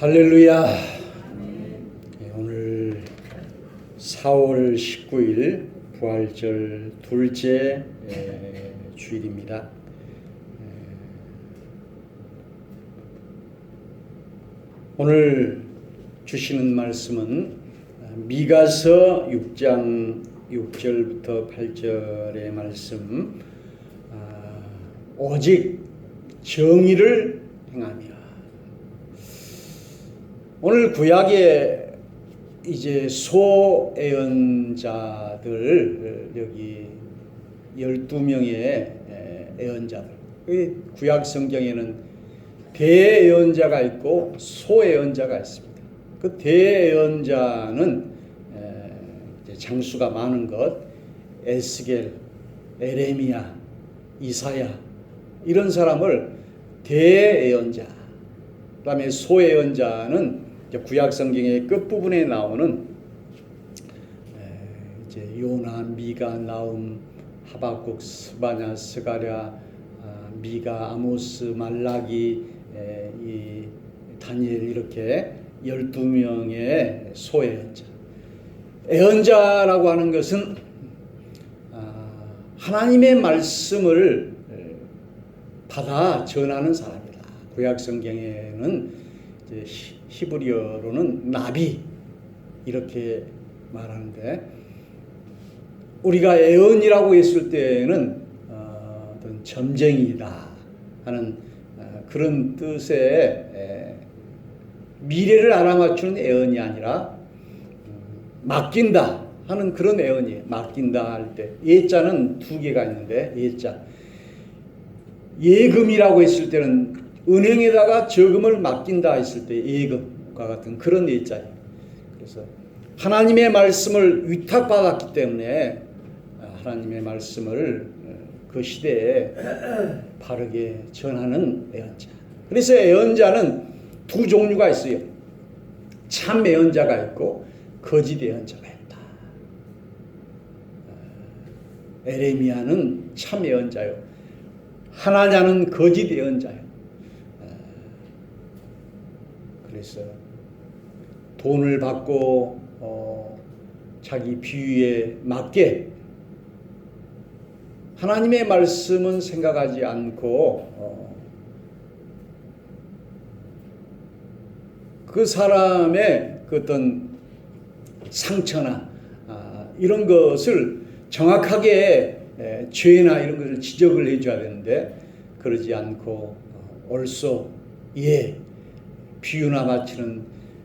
할렐루야. 네, 오늘 4월 19일 부활절 둘째 에, 주일입니다. 에, 오늘 주시는 말씀은 미가서 6장 6절부터 8절의 말씀 아, 오직 정의를 행하며 오늘 구약에 이제 소애언자들 여기 12명의 애언자들 이 구약 성경에는 대애언자가 있고 소애언자가 있습니다. 그 대애언자는 에, 이제 장수가 많은 것 에스겔, 에레미야, 이사야 이런 사람을 대예언자. 그다음에 소예언자는 이제 구약 성경의 끝 부분에 나오는 에, 이제 요나, 미가, 나움, 하박국, 스바냐, 스가랴, 아, 미가, 아모스, 말라기, 에, 이 다니엘 이렇게 12명의 소예언자. 애언자라고 하는 것은 아, 하나님의 말씀을 에, 받아 전하는 사람이다. 구약 성경에는 히- 히브리어로는 나비 이렇게 말하는데 우리가 애언이라고 했을 때는 어, 어떤 점쟁이다 하는 어, 그런 뜻의 에, 미래를 알아맞추는 애언이 아니라 음, 맡긴다 하는 그런 애언이에요. 맡긴다 할 때 예자는 두 개가 있는데 예자 예금이라고 했을 때는 은행에다가 저금을 맡긴다 했을 때 예금과 같은 그런 예자예요. 그래서 하나님의 말씀을 위탁받았기 때문에 하나님의 말씀을 그 시대에 바르게 전하는 애언자. 그래서 애언자는 두 종류가 있어요. 참 애언자가 있고 거짓 애언자가 있다. 에레미야는 참 애언자요. 하나냐는 거짓 예언자요. 그래서 돈을 받고 어, 자기 비유에 맞게 하나님의 말씀은 생각하지 않고 어, 그 사람의 그 어떤 상처나 아, 이런 것을 정확하게 에, 죄나 이런 것을 지적을 해줘야 되는데 그러지 않고 어, 옳소 예 비유나 바치는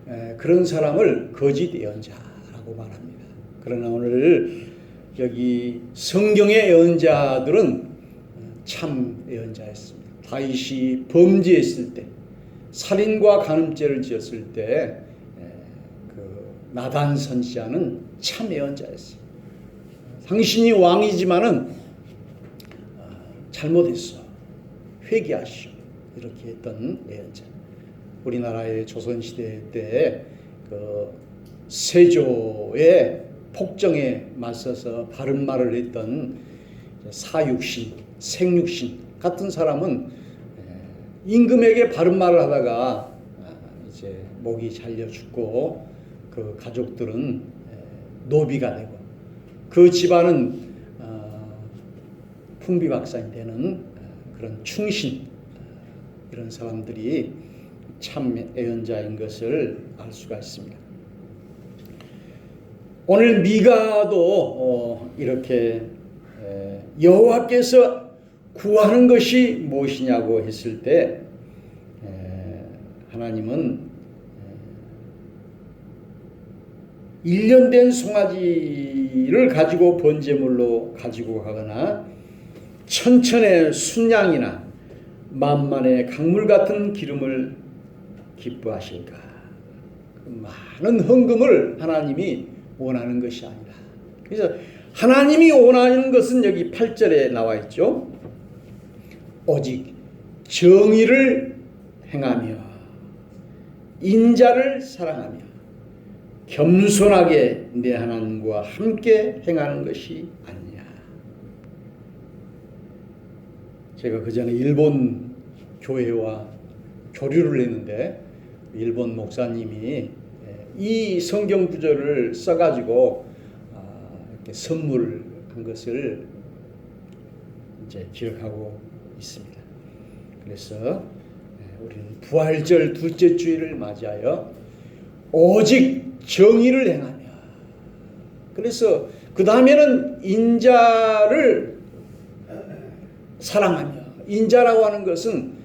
에, 그런 사람을 거짓 예언자라고 말합니다. 그러나 오늘 여기 성경의 예언자들은 참 예언자였습니다. 다윗이 범죄했을 때 살인과 간음죄를 지었을 때 그 나단 선지자는 참 예언자였어요. 당신이 왕이지만은 어, 잘못했어. 회개하시오. 이렇게 했던 예언자. 우리나라의 조선 시대 때그 세조의 폭정에 맞서서 바른 말을 했던 사육신, 생육신 같은 사람은 임금에게 바른 말을 하다가 이제 목이 잘려 죽고 그 가족들은 노비가 되고 그 집안은 어, 풍비박산이 되는 그런 충신 이런 사람들이 참 애연자인 것을 알 수가 있습니다. 오늘 미가도 어, 이렇게 여호와께서 구하는 것이 무엇이냐고 했을 때 하나님은 1년 송아지를 가지고 번제물로 가지고 가거나 천천의 순양이나 만만의 강물 같은 기름을 기뻐하실까? 그 많은 헌금을 하나님이 원하는 것이 아니라. 그래서 하나님이 원하는 것은 여기 8절에 나와 있죠. 오직 정의를 행하며 인자를 사랑하며 겸손하게 내 하나님과 함께 행하는 것이 아니냐. 제가 그 전에 일본 교회와 교류를 했는데 일본 목사님이 예, 이 성경 구절을 써가지고 아, 이렇게 선물한 것을 이제 기억하고 있습니다. 그래서 예, 우리는 부활절 둘째 주일을 맞이하여 오직 정의를 행하며 그래서 그 다음에는 인자를 사랑하며 인자라고 하는 것은 아,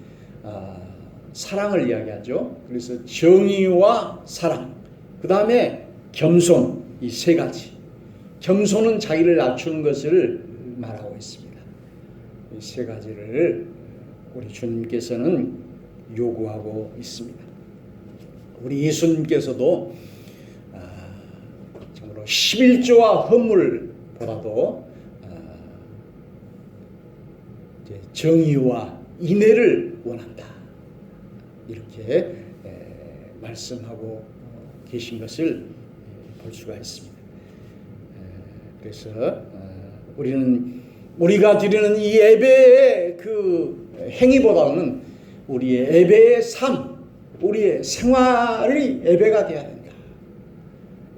사랑을 이야기하죠. 그래서 정의와 사랑, 그 다음에 겸손 이 세 가지. 겸손은 자기를 낮추는 것을 말하고 있습니다. 이 세 가지를 우리 주님께서는 요구하고 있습니다. 우리 예수님께서도 아, 정말로 11조와 헌물보다도 아, 정의와 인애를 원한다. 이렇게 에, 말씀하고 어, 계신 것을 에, 볼 수가 있습니다. 에, 그래서 어, 우리는 우리가 드리는 이 예배의 그 행위보다는 우리의 예배의 삶, 우리의 생활이 예배가 되어야 된다.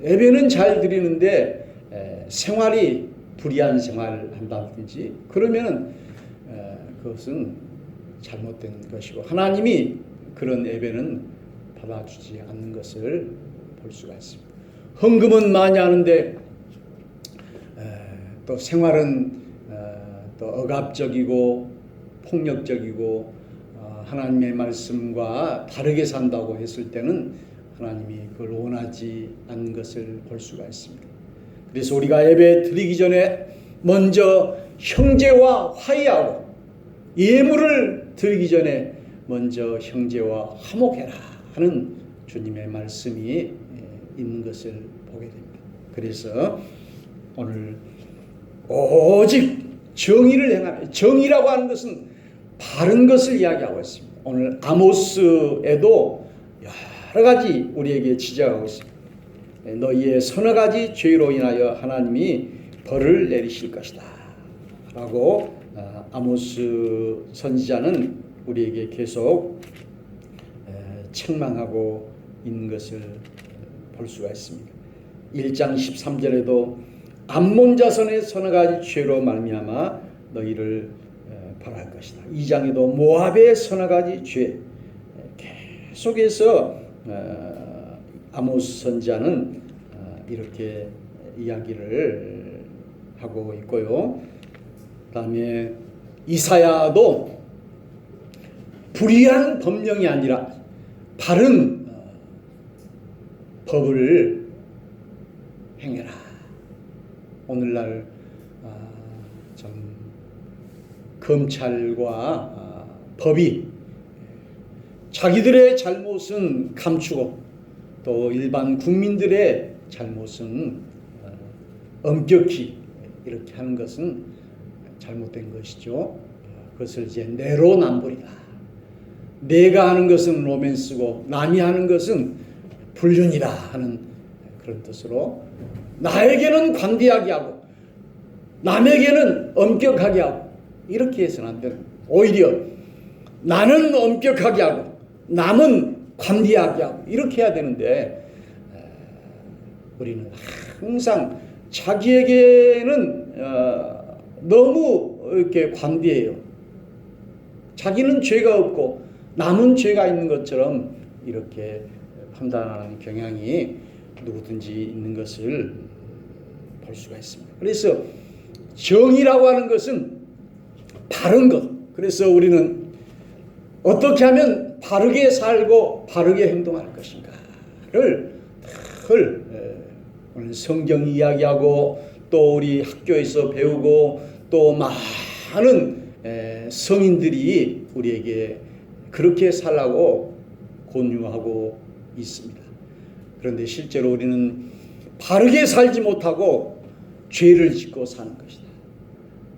예배는 잘 드리는데 에, 생활이 불의한 생활을 한다든지 그러면은 에, 그것은 잘못된 것이고 하나님이 그런 예배는 받아주지 않는 것을 볼 수가 있습니다. 헌금은 많이 하는데 에, 또 생활은 어, 또 억압적이고 폭력적이고 어, 하나님의 말씀과 다르게 산다고 했을 때는 하나님이 그걸 원하지 않는 것을 볼 수가 있습니다. 그래서 우리가 예배 드리기 전에 먼저 형제와 화해하고 예물을 드리기 전에 먼저 형제와 화목해라 하는 주님의 말씀이 예, 있는 것을 보게 됩니다. 그래서 오늘 오직 정의를 행하라. 정의라고 하는 것은 바른 것을 이야기하고 있습니다. 오늘 아모스에도 여러 가지 우리에게 지적하고 있습니다. 너희의 서너 가지 죄로 인하여 하나님이 벌을 내리실 것이다. 라고 아, 아모스 선지자는 우리에게 계속 에, 책망하고 있는 것을 볼 수가 있습니다. 1장 13절에도 암몬 자손의 서너 가지 죄로 말미암아 너희를 에, 벌할 것이다. 2장에도 모압의 서너 가지 죄 에, 계속해서 어, 아모스 선지자는 어, 이렇게 이야기를 하고 있고요. 그다음에 이사야도 불의한 법령이 아니라 바른 어, 법을 행해라. 오늘날 아, 좀 검찰과 아, 법이 자기들의 잘못은 감추고 또 일반 국민들의 잘못은 어, 엄격히 이렇게 하는 것은 잘못된 것이죠. 어, 그것을 이제 내로남불이다. 내가 하는 것은 로맨스고 남이 하는 것은 불륜이다 하는 그런 뜻으로 나에게는 관대하게 하고 남에게는 엄격하게 하고 이렇게 해서는 안 되는 오히려 나는 엄격하게 하고 남은 관대하게 하고 이렇게 해야 되는데 우리는 항상 자기에게는 어, 너무 이렇게 관대해요. 자기는 죄가 없고 남은 죄가 있는 것처럼 이렇게 판단하는 경향이 누구든지 있는 것을 볼 수가 있습니다. 그래서 정의라고 하는 것은 바른 것. 그래서 우리는 어떻게 하면 바르게 살고 바르게 행동할 것인가를 늘 오늘 성경 이야기하고 또 우리 학교에서 배우고 또 많은 성인들이 우리에게 그렇게 살라고 권유하고 있습니다. 그런데 실제로 우리는 바르게 살지 못하고 죄를 짓고 사는 것이다.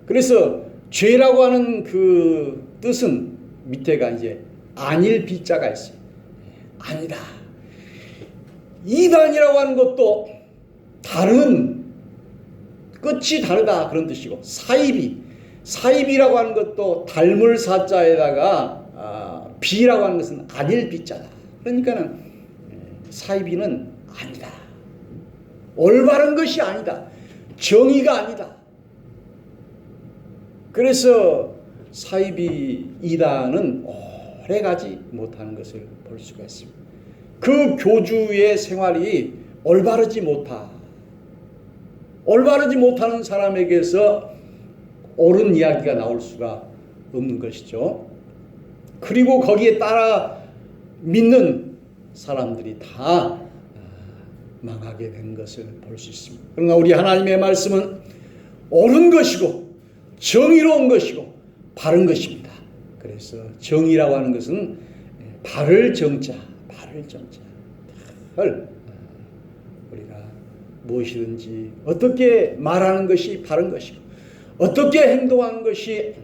그래서 죄라고 하는 그 뜻은 밑에가 이제 아닐 비자가 있어요. 아니다. 이단이라고 하는 것도 다른 끝이 다르다 그런 뜻이고 사입이 사입이라고 하는 것도 닮을 사자에다가 아, 비라고 하는 것은 아닐 비자다. 그러니까는 사이비는 아니다. 올바른 것이 아니다. 정의가 아니다. 그래서 사이비 이단은 오래가지 못하는 것을 볼 수가 있습니다. 그 교주의 생활이 올바르지 못하. 올바르지 못하는 사람에게서 옳은 이야기가 나올 수가 없는 것이죠. 그리고 거기에 따라 믿는 사람들이 다 아, 망하게 된 것을 볼 수 있습니다. 그러나 우리 하나님의 말씀은 옳은 것이고 정의로운 것이고 바른 것입니다. 그래서 정의라고 하는 것은 바를 정자, 바를 정자. 을 우리가 무엇이든지 어떻게 말하는 것이 바른 것이고 어떻게 행동하는 것이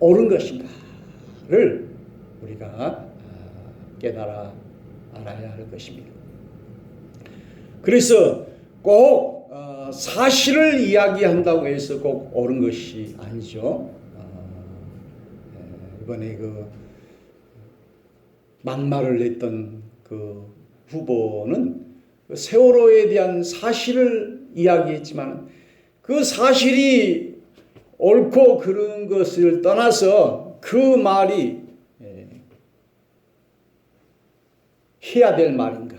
옳은 것인가를 우리가 아, 깨달아 알아야 할 것입니다. 그래서 꼭 어, 사실을 이야기한다고 해서 꼭 옳은 것이 아니죠. 어, 이번에 그 막말을 냈던 그 후보는 그 세월호에 대한 사실을 이야기했지만 그 사실이 옳고 그른 것을 떠나서 그 말이 예, 해야 될 말인가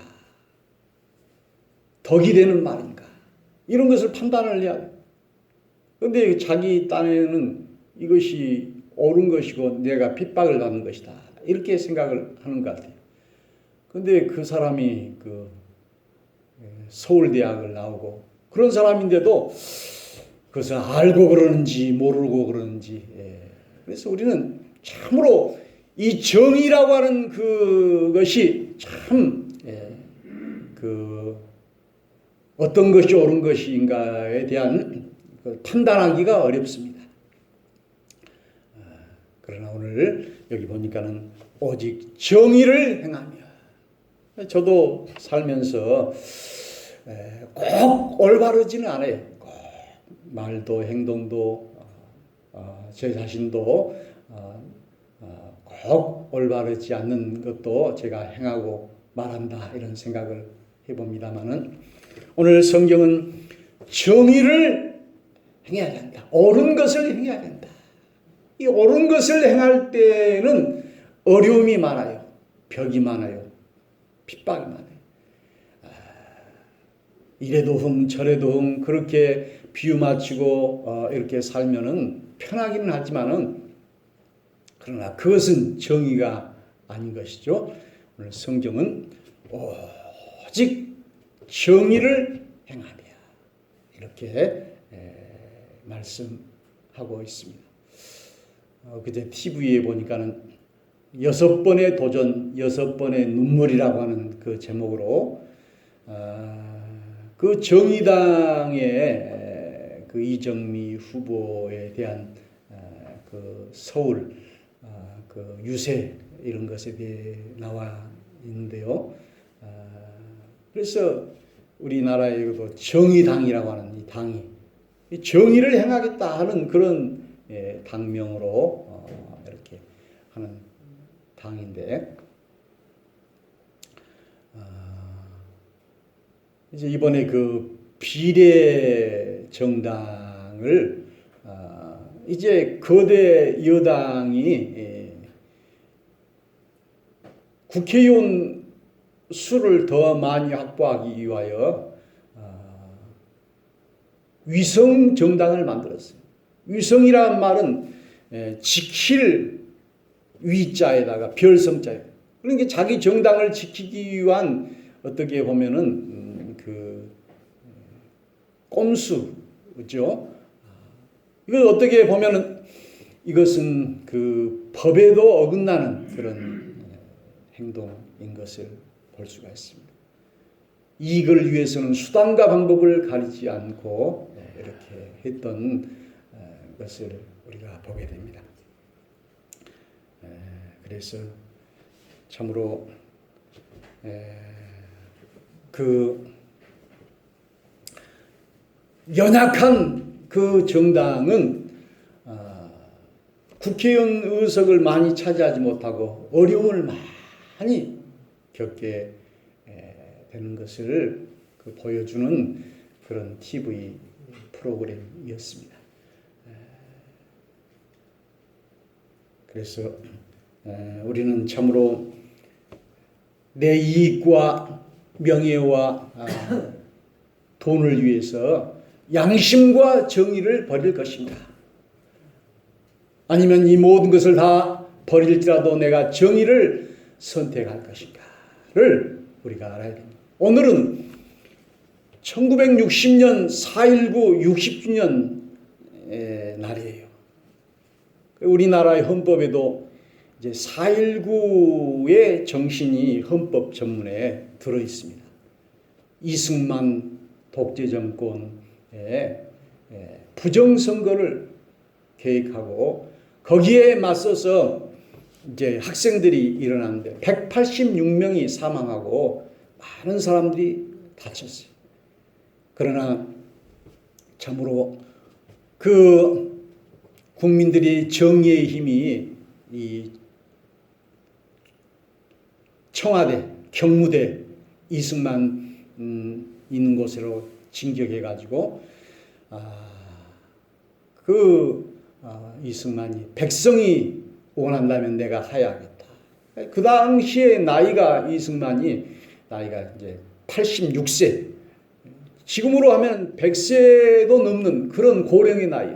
덕이 되는 말인가 이런 것을 판단을 해야 돼. 그런데 자기 딴에는 이것이 옳은 것이고 내가 핍박을 받는 것이다 이렇게 생각을 하는 것 같아요. 근데 그 사람이 그 서울대학을 나오고 그런 사람인데도 그것을 알고 그러는지 모르고 그러는지 예. 그래서 우리는 참으로 이 정의라고 하는 그것이 참 예. 그 어떤 것이 옳은 것인가에 대한 그 판단하기가 어렵습니다. 아, 그러나 오늘 여기 보니까는 오직 정의를 행하며 저도 살면서 꼭 올바르지는 않아요. 꼭 말도 행동도 어, 제 자신도 어, 어, 꼭 올바르지 않는 것도 제가 행하고 말한다 이런 생각을 해봅니다만은 오늘 성경은 정의를 행해야 된다. 옳은 것을 행해야 된다. 이 옳은 것을 행할 때는 어려움이 많아요. 벽이 많아요. 핍박이 많아요. 아, 이래도 흥 저래도 흥 그렇게 비유 맞추고 어, 이렇게 살면은 편하기는 하지만은 그러나 그것은 정의가 아닌 것이죠. 오늘 성경은 오직 정의를 행하며 이렇게 에, 말씀하고 있습니다. 어, 그제 TV에 보니까는 여섯 번의 도전, 여섯 번의 눈물이라고 하는 그 제목으로 아, 그 정의당의 그 이정미 후보에 대한 아, 그 서울 아, 그 유세 이런 것에 대해 나와 있는데요. 그래서 우리나라에도 정의당이라고 하는 이 당이 정의를 행하겠다 하는 그런 예, 당명으로 어, 이렇게 하는 당인데 이제 이번에 그 비례 정당을 이제 거대 여당이 예, 국회의원 수를 더 많이 확보하기 위하여 위성 정당을 만들었어요. 위성이라는 말은 예, 지킬 위자에다가 별성자에 그러니까 자기 정당을 지키기 위한 어떻게 보면은 음, 그 꼼수죠. 이걸 어떻게 보면은 이것은 그 법에도 어긋나는 그런 행동인 것을 볼 수가 있습니다. 이익을 위해서는 수단과 방법을 가리지 않고 이렇게 했던 것을 우리가 보게 됩니다. 그래서 참으로 그 연약한 그 정당은 아, 국회의원 의석을 많이 차지하지 못하고 어려움을 많이 겪게 에, 되는 것을 그 보여주는 그런 TV 프로그램이었습니다. 에, 그래서 에, 우리는 참으로 내 이익과 명예와 아, 돈을 위해서 양심과 정의를 버릴 것인가? 아니면 이 모든 것을 다 버릴지라도 내가 정의를 선택할 것인가를 우리가 알아야 됩니다. 오늘은 1960년 4.19 60주년 날이에요. 우리나라의 헌법에도 이제 4.19의 정신이 헌법 전문에 들어 있습니다. 이승만 독재 정권의 부정선거를 계획하고 거기에 맞서서 이제 학생들이 일어났는데 186명이 사망하고 많은 사람들이 다쳤어요. 그러나 참으로 그 국민들이 정의의 힘이 이 청와대, 경무대, 이승만 음, 있는 곳으로 진격해 가지고 아, 그 아, 이승만이 백성이 원한다면 내가 하야하겠다. 그 당시에 나이가 이승만이 나이가 이제 86세. 지금으로 하면 100세도 넘는 그런 고령의 나이.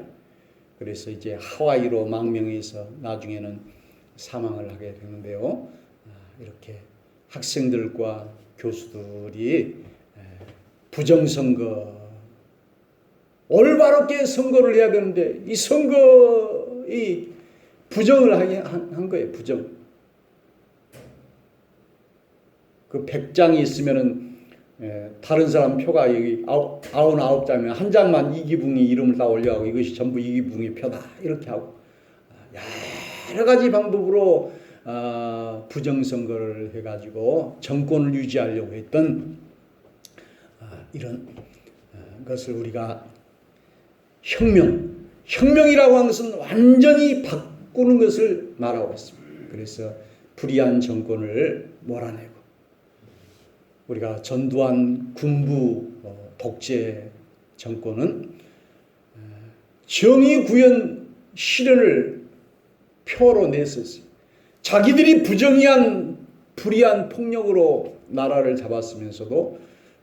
그래서 이제 하와이로 망명해서 나중에는 사망을 하게 되는데요. 아, 이렇게 학생들과 교수들이 부정선거 올바르게 선거를 해야 되는데 이 선거 이 부정을 한 거예요. 부정. 그 100장이 있으면은 에, 다른 사람 표가 여기 아홉, 아홉 장이면 한 장만 이기붕이 이름을 다 올려하고 이것이 전부 이기붕의 표다 이렇게 하고 여러 가지 방법으로 어, 부정선거를 해가지고 정권을 유지하려고 했던 어, 이런 어, 것을 우리가 혁명, 혁명이라고 하는 것은 완전히 바 꾸는 것을 말하고 있습니다. 그래서 불의한 정권을 몰아내고 우리가 전두환 군부 어, 독재 정권은 정의 구현 실현을 표로 냈었어요. 자기들이 부정의한 불의한 폭력으로 나라를 잡았으면서도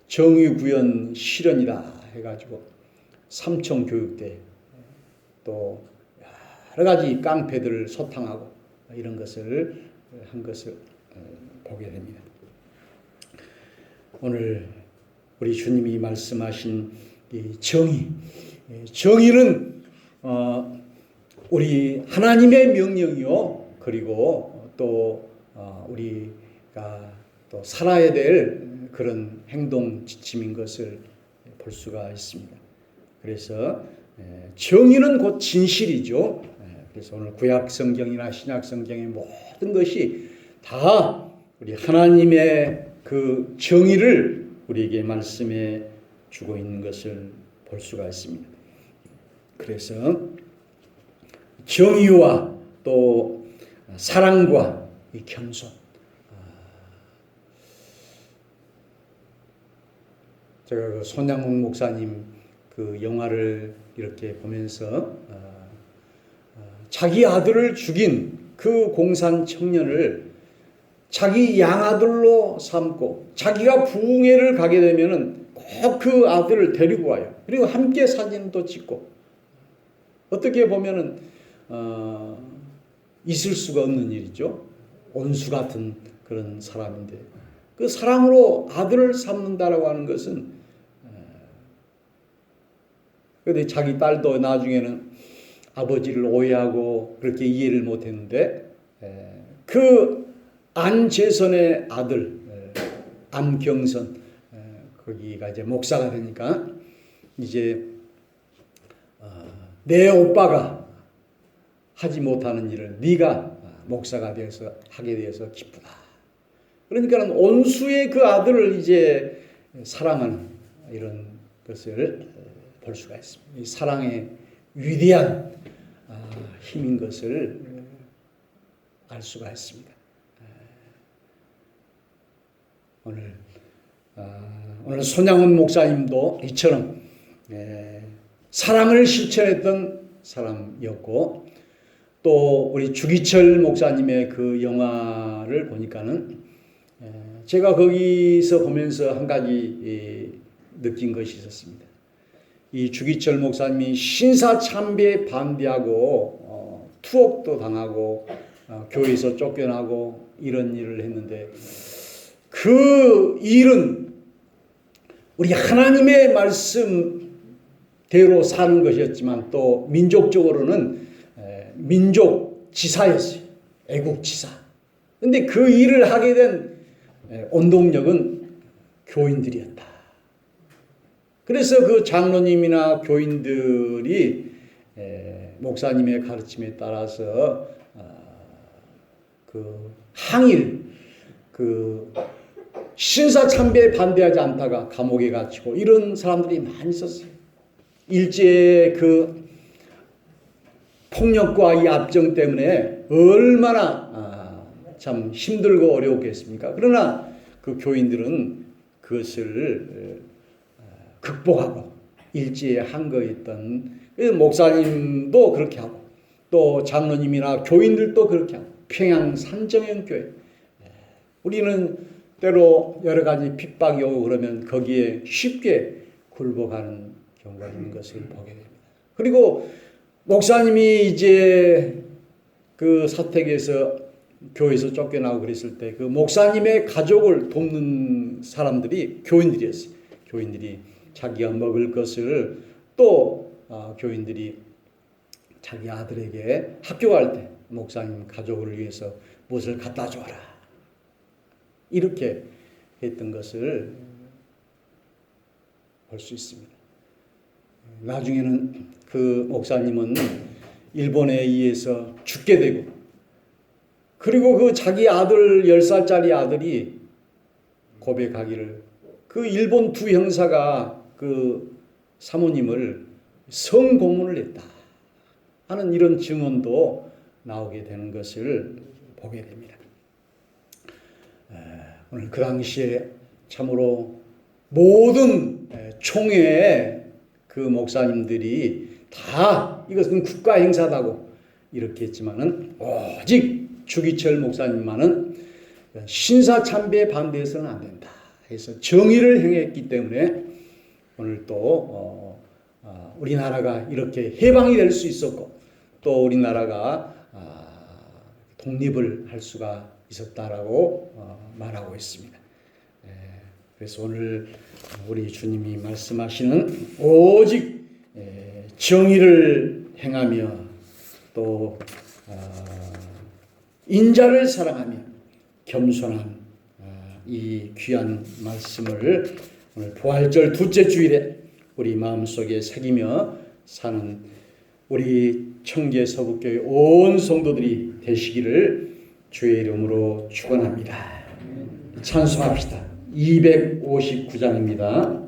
정의 구현 실현이다 해가지고 삼청 교육대 또 여러 가지 깡패들을 소탕하고 이런 것을 한 것을 보게 됩니다. 오늘 우리 주님이 말씀하신 이 정의, 정의는 어 우리 하나님의 명령이요 그리고 또어 우리가 또 살아야 될 그런 행동 지침인 것을 볼 수가 있습니다. 그래서 정의는 곧 진실이죠. 그래서 오늘 구약 성경이나 신약 성경의 모든 것이 다 우리 하나님의 그 정의를 우리에게 말씀해 주고 있는 것을 볼 수가 있습니다. 그래서 정의와 또 사랑과 이 겸손. 제가 그 손양홍 목사님 그 영화를 이렇게 보면서 자기 아들을 죽인 그 공산 청년을 자기 양아들로 삼고 자기가 부흥회를 가게 되면은 꼭 그 아들을 데리고 와요. 그리고 함께 사진도 찍고 어떻게 보면은 어, 있을 수가 없는 일이죠. 온수 같은 그런 사람인데 그 사랑으로 아들을 삼는다라고 하는 것은 그런데 자기 딸도 나중에는 아버지를 오해하고 그렇게 이해를 못했는데 그 안재선의 아들 안경선 거기가 이제 목사가 되니까 이제 어, 내 오빠가 하지 못하는 일을 네가 목사가 되어서 하게 되어서 기쁘다. 그러니까는 온수의 그 아들을 이제 사랑하는 이런 것을 볼 수가 있습니다. 이 사랑의 위대한 아, 힘인 것을 알 수가 있습니다. 오늘 아, 오늘 손양훈 목사님도 이처럼 예, 사랑을 실천했던 사람이었고 또 우리 주기철 목사님의 그 영화를 보니까는 예, 제가 거기서 보면서 한 가지 예, 느낀 것이 있었습니다. 이 주기철 목사님이 신사참배에 반대하고 어, 투옥도 당하고 어, 교회에서 쫓겨나고 이런 일을 했는데 그 일은 우리 하나님의 말씀대로 사는 것이었지만 또 민족적으로는 에, 민족 지사였어요. 애국 지사. 근데 그 일을 하게 된 에, 원동력은 교인들이었다. 그래서 그 장로님이나 교인들이 에, 목사님의 가르침에 따라서 아, 그 항일 그 신사 참배에 반대하지 않다가 감옥에 갇히고 이런 사람들이 많이 있었어요. 일제의 그 폭력과 이 압정 때문에 얼마나 아, 참 힘들고 어려웠겠습니까? 그러나 그 교인들은 그것을 어, 극복하고 일제에 한거였던 목사님도 그렇게 하고 또 장로님이나 교인들도 그렇게 하고 평양 산정형 교회 우리는 때로 여러 가지 핍박이 오고 그러면 거기에 쉽게 굴복하는 경우가 있는 것을 보게 됩니다. 그리고 목사님이 이제 그 사택에서 교회에서 쫓겨나고 그랬을 때 그 목사님의 가족을 돕는 사람들이 교인들이었어요. 교인들이 자기가 먹을 것을 또 아, 교인들이 자기 아들에게 학교 갈 때 목사님 가족을 위해서 무엇을 갖다 줘라. 이렇게 했던 것을 볼 수 있습니다. 나중에는 그 목사님은 일본에 의해서 죽게 되고 그리고 그 자기 아들 10살짜리 아들이 고백하기를 그 일본 두 형사가 그 사모님을 성고문을 했다 하는 이런 증언도 나오게 되는 것을 보게 됩니다. 오늘 그 당시에 참으로 모든 총회의 그 목사님들이 다 이것은 국가 행사다고 이렇게 했지만은 오직 주기철 목사님만은 신사 참배에 반대해서는 안 된다. 해서 정의를 행했기 때문에 오늘 또 어, 어, 우리나라가 이렇게 해방이 될 수 있었고 또 우리나라가 아, 독립을 할 수가 있었다라고 어, 말하고 있습니다. 예, 그래서 오늘 우리 주님이 말씀하시는 오직 예, 정의를 행하며 또 어, 인자를 사랑하며 겸손한 어, 이 귀한 말씀을 오늘 부활절 둘째 주일에 우리 마음속에 새기며 사는 우리 청계 서북교회 온 성도들이 되시기를 주의 이름으로 축원합니다. 찬송합시다. 259장입니다.